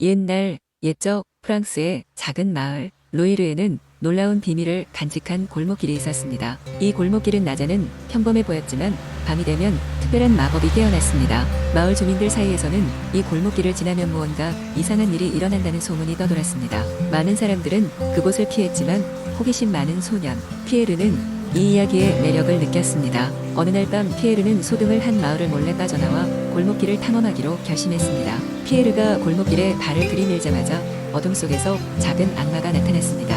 옛날 옛적 프랑스의 작은 마을 로이르에는 놀라운 비밀을 간직한 골목길이 있었습니다. 이 골목길은 낮에는 평범해 보였지만 밤이 되면 특별한 마법이 깨어났습니다. 마을 주민들 사이에서는 이 골목길을 지나면 무언가 이상한 일이 일어난다는 소문이 떠돌았습니다. 많은 사람들은 그곳을 피했지만 호기심 많은 소년 피에르는 이 이야기의 매력을 느꼈습니다. 어느 날 밤 피에르는 소등을 한 마을을 몰래 빠져나와 골목길을 탐험하기로 결심했습니다. 피에르가 골목길에 발을 들이밀자마자 어둠 속에서 작은 악마가 나타났습니다.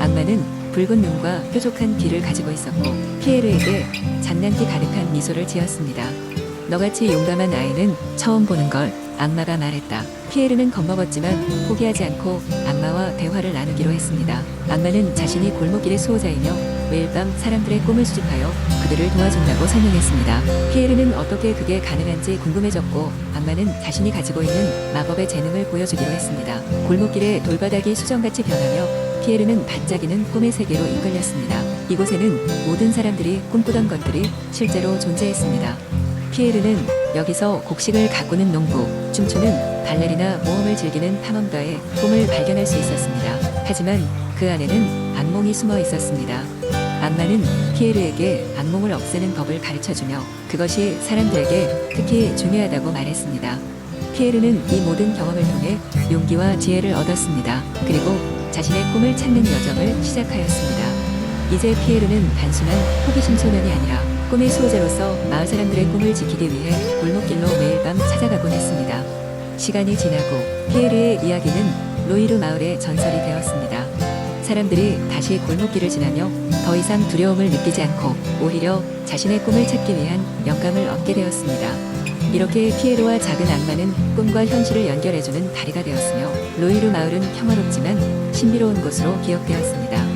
악마는 붉은 눈과 뾰족한 귀를 가지고 있었고 피에르에게 장난기 가득한 미소를 지었습니다. 너같이 용감한 아이는 처음 보는 걸 악마가 말했다. 피에르는 겁먹었지만 포기하지 않고 악마와 대화를 나누기로 했습니다. 악마는 자신이 골목길의 수호자이며 매일 밤 사람들의 꿈을 수집하여 그들을 도와준다고 설명했습니다. 피에르는 어떻게 그게 가능한지 궁금해졌고 악마는 자신이 가지고 있는 마법의 재능을 보여주기로 했습니다. 골목길의 돌바닥이 수정같이 변하며 피에르는 반짝이는 꿈의 세계로 이끌렸습니다. 이곳에는 모든 사람들이 꿈꾸던 것들이 실제로 존재했습니다. 피에르는 여기서 곡식을 가꾸는 농부, 춤추는 발레리나 모험을 즐기는 탐험가의 꿈을 발견할 수 있었습니다. 하지만 그 안에는 악몽이 숨어 있었습니다. 악마는 피에르에게 악몽을 없애는 법을 가르쳐주며 그것이 사람들에게 특히 중요하다고 말했습니다. 피에르는 이 모든 경험을 통해 용기와 지혜를 얻었습니다. 그리고 자신의 꿈을 찾는 여정을 시작하였습니다. 이제 피에르는 단순한 호기심 소년이 아니라 꿈의 수호자로서 마을 사람들의 꿈을 지키기 위해 골목길로 매일 밤 찾아가곤 했습니다. 시간이 지나고 피에르의 이야기는 로이르 마을의 전설이 되었습니다. 사람들이 다시 골목길을 지나며 더 이상 두려움을 느끼지 않고 오히려 자신의 꿈을 찾기 위한 영감을 얻게 되었습니다. 이렇게 피에르와 작은 악마는 꿈과 현실을 연결해주는 다리가 되었으며 로이르 마을은 평화롭지만 신비로운 곳으로 기억되었습니다.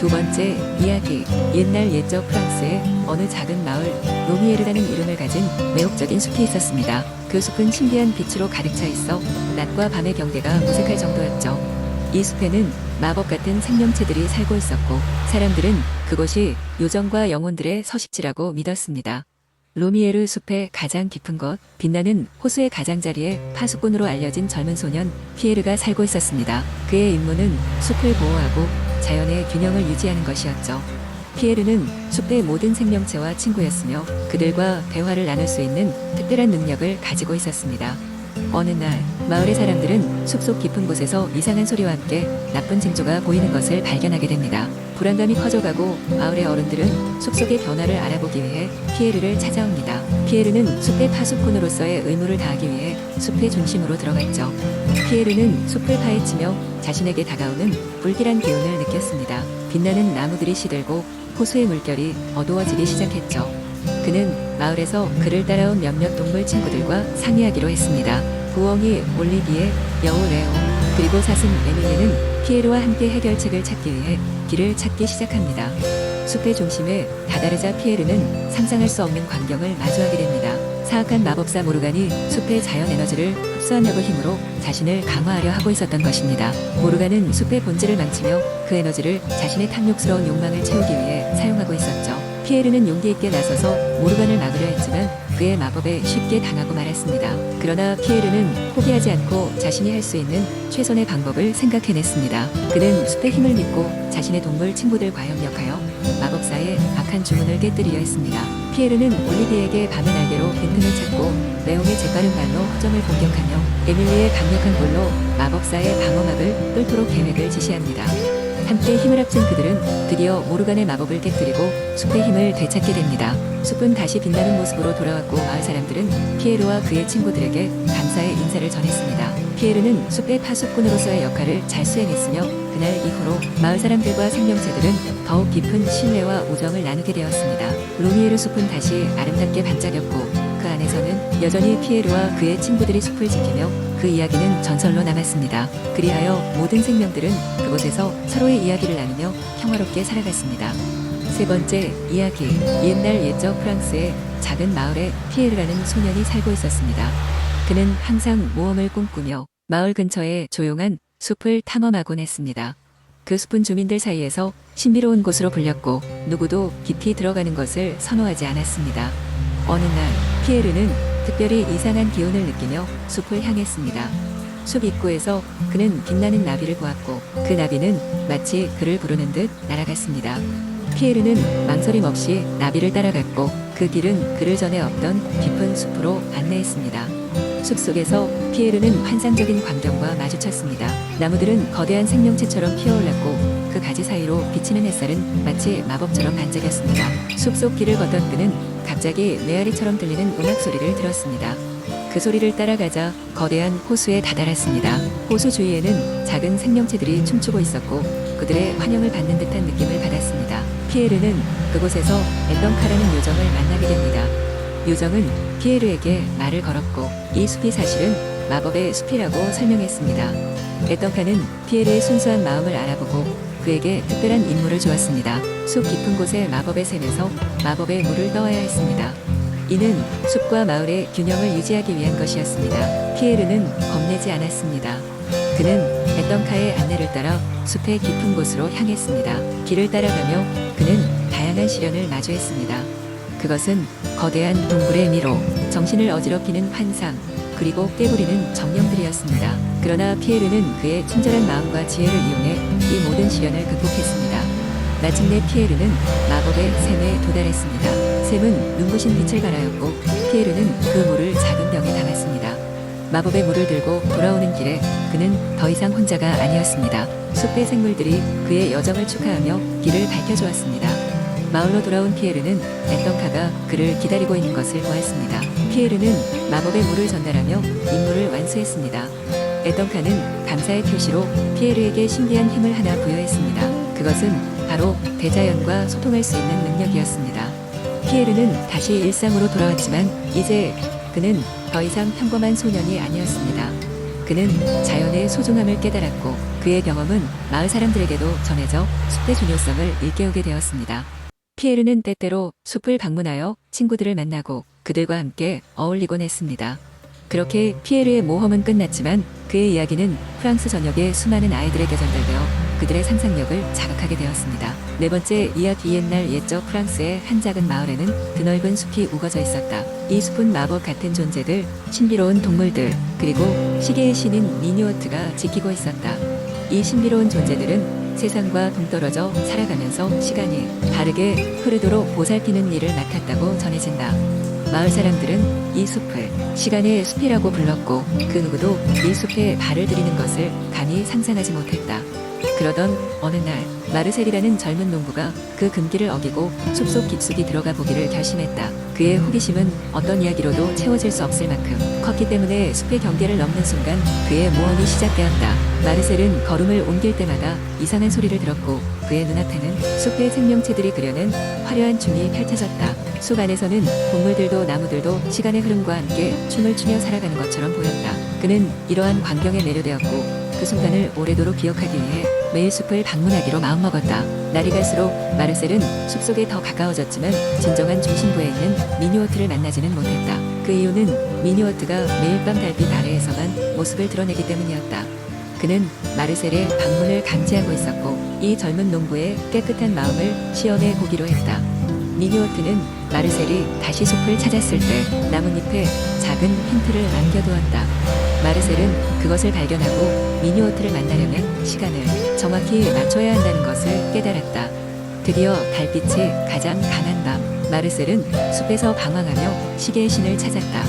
두 번째 이야기 옛날 옛적 프랑스의 어느 작은 마을 로미에르라는 이름을 가진 매혹적인 숲이 있었습니다. 그 숲은 신비한 빛으로 가득 차 있어 낮과 밤의 경계가 무색할 정도였죠. 이 숲에는 마법 같은 생명체들이 살고 있었고 사람들은 그곳이 요정과 영혼들의 서식지라고 믿었습니다. 로미에르 숲의 가장 깊은 곳, 빛나는 호수의 가장자리에 파수꾼으로 알려진 젊은 소년 피에르가 살고 있었습니다. 그의 임무는 숲을 보호하고 자연의 균형을 유지하는 것이었죠. 피에르는 숲의 모든 생명체와 친구였으며 그들과 대화를 나눌 수 있는 특별한 능력을 가지고 있었습니다. 어느 날 마을의 사람들은 숲속 깊은 곳에서 이상한 소리와 함께 나쁜 징조가 보이는 것을 발견하게 됩니다. 불안감이 커져가고 마을의 어른들은 숲속의 변화를 알아보기 위해 피에르를 찾아옵니다. 피에르는 숲의 파수꾼으로서의 의무를 다하기 위해 숲의 중심으로 들어갔죠. 피에르는 숲을 파헤치며 자신에게 다가오는 불길한 기운을 느꼈습니다. 빛나는 나무들이 시들고 호수의 물결이 어두워지기 시작했죠. 그는 마을에서 그를 따라온 몇몇 동물 친구들과 상의하기로 했습니다. 부엉이 올리비에, 여우 레오, 그리고 사슴 에밀리는 피에르와 함께 해결책을 찾기 위해 길을 찾기 시작합니다. 숲의 중심에 다다르자 피에르는 상상할 수 없는 광경을 마주하게 됩니다. 사악한 마법사 모르간이 숲의 자연 에너지를 흡수하려고 힘으로 자신을 강화하려 하고 있었던 것입니다. 모르간은 숲의 본질을 망치며 그 에너지를 자신의 탐욕스러운 욕망을 채우기 위해 사용하고 있었죠. 피에르는 용기 있게 나서서 모르간을 막으려 했지만 그의 마법에 쉽게 당하고 말았습니다. 그러나 피에르는 포기하지 않고 자신이 할 수 있는 최선의 방법을 생각해냈습니다. 그는 숲의 힘을 믿고 자신의 동물 친구들과 협력하여 마법사의 악한 주문을 깨뜨리려 했습니다. 피에르는 올리비에게 밤의 날개로 빈틈을 찾고 레옹의 재빠른 발로 허점을 공격하며 에밀리의 강력한 볼로 마법사의 방어막을 뚫도록 계획을 지시합니다. 함께 힘을 합친 그들은 드디어 모르간의 마법을 깨뜨리고 숲의 힘을 되찾게 됩니다. 숲은 다시 빛나는 모습으로 돌아왔고 마을 사람들은 피에르와 그의 친구들에게 감사의 인사를 전했습니다. 피에르는 숲의 파수꾼으로서의 역할을 잘 수행했으며 그날 이후로 마을 사람들과 생명체들은 더욱 깊은 신뢰와 우정을 나누게 되었습니다. 로미에르 숲은 다시 아름답게 반짝였고 그 안에서는 여전히 피에르와 그의 친구들이 숲을 지키며 그 이야기는 전설로 남았습니다. 그리하여 모든 생명들은 그곳에서 서로의 이야기를 나누며 평화롭게 살아갔습니다. 세 번째 이야기 옛날 옛적 프랑스의 작은 마을에 피에르라는 소년이 살고 있었습니다. 그는 항상 모험을 꿈꾸며 마을 근처의 조용한 숲을 탐험하곤 했습니다. 그 숲은 주민들 사이에서 신비로운 곳으로 불렸고 누구도 깊이 들어가는 것을 선호하지 않았습니다. 어느 날 피에르는 특별히 이상한 기운을 느끼며 숲을 향했습니다. 숲 입구에서 그는 빛나는 나비를 보았고 그 나비는 마치 그를 부르는 듯 날아갔습니다. 피에르는 망설임 없이 나비를 따라갔고 그 길은 그를 전에 없던 깊은 숲으로 안내했습니다. 숲 속에서 피에르는 환상적인 광경과 마주쳤습니다. 나무들은 거대한 생명체처럼 피어올랐고 그 가지 사이로 비치는 햇살은 마치 마법처럼 반짝였습니다. 숲속 길을 걷던 그는 갑자기 메아리처럼 들리는 음악 소리를 들었습니다. 그 소리를 따라가자 거대한 호수에 다다랐습니다. 호수 주위에는 작은 생명체들이 춤추고 있었고 그들의 환영을 받는 듯한 느낌을 받았습니다. 피에르는 그곳에서 에덩카라는 요정을 만나게 됩니다. 요정은 피에르에게 말을 걸었고 이 숲이 사실은 마법의 숲이라고 설명했습니다. 에덩카는 피에르의 순수한 마음을 알아보고 그에게 특별한 임무를 주었습니다. 숲 깊은 곳에 마법의 샘에서 마법의 물을 떠와야 했습니다. 이는 숲과 마을의 균형을 유지하기 위한 것이었습니다. 피에르는 겁내지 않았습니다. 그는 에덩카의 안내를 따라 숲의 깊은 곳으로 향했습니다. 길을 따라가며 그는 다양한 시련을 마주했습니다. 그것은 거대한 동굴의 미로, 정신을 어지럽히는 환상, 그리고 깨부리는 정령들이었습니다. 그러나 피에르는 그의 친절한 마음과 지혜를 이용해 이 모든 시련을 극복했습니다. 마침내 피에르는 마법의 샘에 도달했습니다. 샘은 눈부신 빛을 발하였고 피에르는 그 물을 작은 병에 담았습니다. 마법의 물을 들고 돌아오는 길에 그는 더 이상 혼자가 아니었습니다. 숲의 생물들이 그의 여정을 축하하며 길을 밝혀주었습니다. 마을로 돌아온 피에르는 에덩카가 그를 기다리고 있는 것을 보았습니다. 피에르는 마법의 물을 전달하며 임무를 완수했습니다. 에덩카는 감사의 표시로 피에르에게 신비한 힘을 하나 부여했습니다. 그것은 바로 대자연과 소통할 수 있는 능력이었습니다. 피에르는 다시 일상으로 돌아왔지만 이제 그는 더 이상 평범한 소년이 아니었습니다. 그는 자연의 소중함을 깨달았고 그의 경험은 마을 사람들에게도 전해져 숲의 중요성을 일깨우게 되었습니다. 피에르는 때때로 숲을 방문하여 친구들을 만나고 그들과 함께 어울리곤 했습니다. 그렇게 피에르의 모험은 끝났지만 그의 이야기는 프랑스 전역의 수많은 아이들에게 전달되어 그들의 상상력을 자극하게 되었습니다. 네 번째 이야기 옛날 옛적 프랑스의 한 작은 마을에는 드넓은 숲이 우거져 있었다. 이 숲은 마법 같은 존재들, 신비로운 동물들, 그리고 시계의 신인 미니오트가 지키고 있었다. 이 신비로운 존재들은 세상과 동떨어져 살아가면서 시간이 바르게 흐르도록 보살피는 일을 맡았다고 전해진다. 마을 사람들은 이 숲을 시간의 숲이라고 불렀고 그 누구도 이 숲에 발을 들이는 것을 감히 상상하지 못했다. 그러던 어느 날 마르셀이라는 젊은 농부가 그 금기를 어기고 숲속 깊숙이 들어가 보기를 결심했다. 그의 호기심은 어떤 이야기로도 채워질 수 없을 만큼 컸기 때문에 숲의 경계를 넘는 순간 그의 모험이 시작되었다. 마르셀은 걸음을 옮길 때마다 이상한 소리를 들었고 그의 눈앞에는 숲의 생명체들이 그려낸 화려한 춤이 펼쳐졌다. 숲 안에서는 동물들도 나무들도 시간의 흐름과 함께 춤을 추며 살아가는 것처럼 보였다. 그는 이러한 광경에 매료되었고 그 순간을 오래도록 기억하기 위해 매일 숲을 방문하기로 마음먹었다. 날이 갈수록 마르셀은 숲속에 더 가까워졌지만 진정한 중심부에 있는 미니오트를 만나지는 못했다. 그 이유는 미니오트가 매일 밤 달빛 아래에서만 모습을 드러내기 때문이었다. 그는 마르셀의 방문을 감지하고 있었고 이 젊은 농부의 깨끗한 마음을 시험해 보기로 했다. 미니오트는 마르셀이 다시 숲을 찾았을 때 나뭇잎에 작은 힌트를 남겨두었다. 마르셀은 그것을 발견하고 미니오트를 만나려면 시간을 정확히 맞춰야 한다는 것을 깨달았다. 드디어 달빛이 가장 강한 밤, 마르셀은 숲에서 방황하며 시계의 신을 찾았다.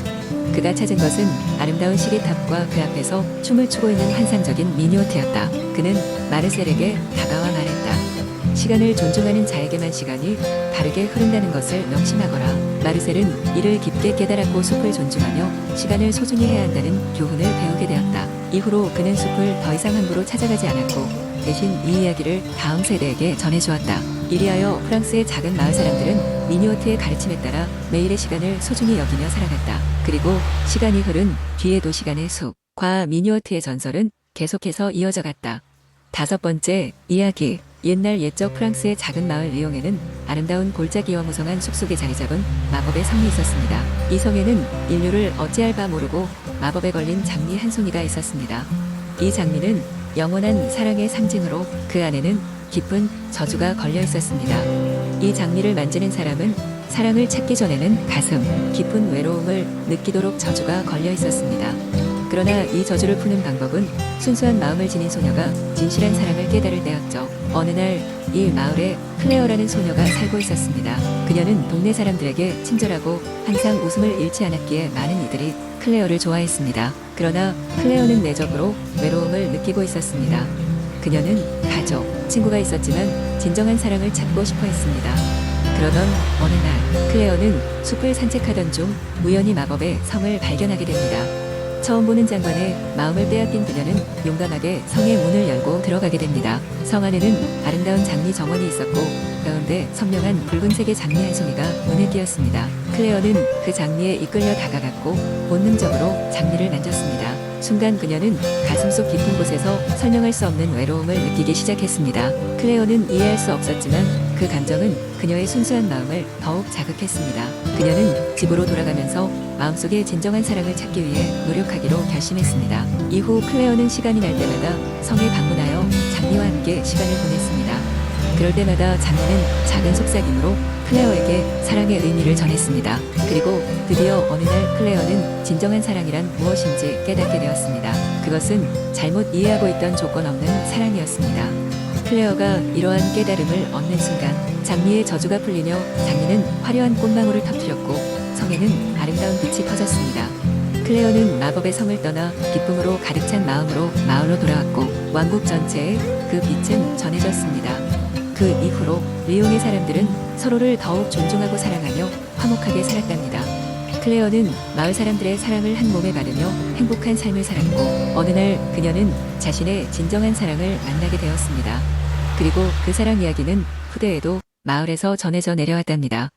그가 찾은 것은 아름다운 시계탑과 그 앞에서 춤을 추고 있는 환상적인 미니오트였다. 그는 마르셀에게 다가와 말했다. 시간을 존중하는 자에게만 시간이 바르게 흐른다는 것을 명심하거라. 마르셀은 이를 깊게 깨달았고 숲을 존중하며 시간을 소중히 해야 한다는 교훈을 배우게 되었다. 이후로 그는 숲을 더 이상 함부로 찾아가지 않았고 대신 이 이야기를 다음 세대에게 전해주었다. 이리하여 프랑스의 작은 마을 사람들은 미니오트의 가르침에 따라 매일의 시간을 소중히 여기며 살아갔다. 그리고 시간이 흐른 뒤에도 시간의 숲, 과 미니오트의 전설은 계속해서 이어져 갔다. 다섯 번째 이야기 옛날 옛적 프랑스의 작은 마을 리옹에는 아름다운 골짜기와 무성한 숲속에 자리 잡은 마법의 성이 있었습니다. 이 성에는 인류를 어찌할 바 모르고 마법에 걸린 장미 한 송이가 있었습니다. 이 장미는 영원한 사랑의 상징으로 그 안에는 깊은 저주가 걸려 있었습니다. 이 장미를 만지는 사람은 사랑을 찾기 전에는 가슴, 깊은 외로움을 느끼도록 저주가 걸려 있었습니다. 그러나 이 저주를 푸는 방법은 순수한 마음을 지닌 소녀가 진실한 사랑을 깨달을 때였죠. 어느 날 이 마을에 클레어라는 소녀가 살고 있었습니다. 그녀는 동네 사람들에게 친절하고 항상 웃음을 잃지 않았기에 많은 이들이 클레어를 좋아했습니다. 그러나 클레어는 내적으로 외로움을 느끼고 있었습니다. 그녀는 가족, 친구가 있었지만 진정한 사랑을 찾고 싶어 했습니다. 그러던 어느 날 클레어는 숲을 산책하던 중 우연히 마법의 성을 발견하게 됩니다. 처음 보는 장관의 마음을 빼앗긴 그녀는 용감하게 성의 문을 열고 들어가게 됩니다. 성 안에는 아름다운 장미 정원이 있었고 가운데 선명한 붉은색의 장미 한 송이가 눈에 띄었습니다. 클레어는 그 장미에 이끌려 다가갔고 본능적으로 장미를 만졌습니다. 순간 그녀는 가슴속 깊은 곳에서 설명할 수 없는 외로움을 느끼기 시작했습니다. 클레어는 이해할 수 없었지만 그 감정은 그녀의 순수한 마음을 더욱 자극했습니다. 그녀는 집으로 돌아가면서 마음속에 진정한 사랑을 찾기 위해 노력하기로 결심했습니다. 이후 클레어는 시간이 날 때마다 성에 방문하여 장미와 함께 시간을 보냈습니다. 그럴 때마다 장미는 작은 속삭임으로 클레어에게 사랑의 의미를 전했습니다. 그리고 드디어 어느 날 클레어는 진정한 사랑이란 무엇인지 깨닫게 되었습니다. 그것은 잘못 이해하고 있던 조건 없는 사랑이었습니다. 클레어가 이러한 깨달음을 얻는 순간 장미의 저주가 풀리며 장미는 화려한 꽃망울을 터뜨렸고 성에는 아름다운 빛이 퍼졌습니다. 클레어는 마법의 성을 떠나 기쁨으로 가득 찬 마음으로 마을로 돌아왔고 왕국 전체에 그 빛은 전해졌습니다. 그 이후로 리옹의 사람들은 서로를 더욱 존중하고 사랑하며 화목하게 살았답니다. 클레어는 마을 사람들의 사랑을 한 몸에 받으며 행복한 삶을 살았고 어느 날 그녀는 자신의 진정한 사랑을 만나게 되었습니다. 그리고 그 사랑 이야기는 후대에도 마을에서 전해져 내려왔답니다.